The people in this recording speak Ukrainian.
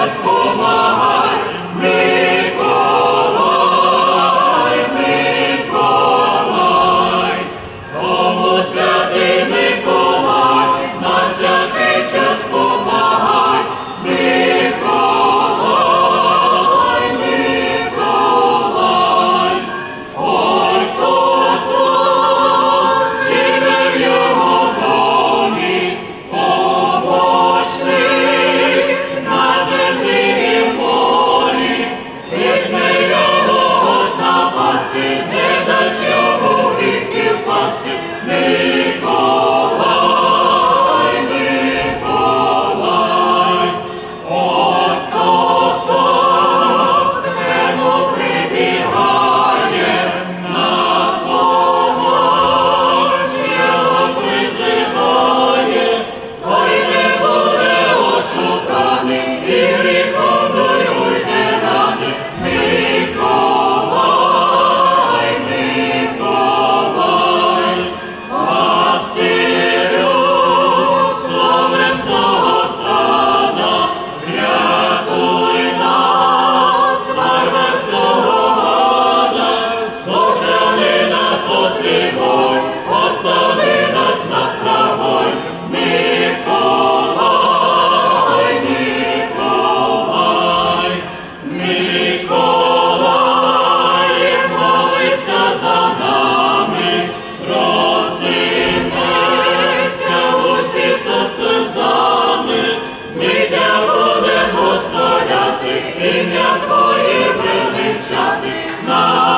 нас помазав. beautiful. щоб ти.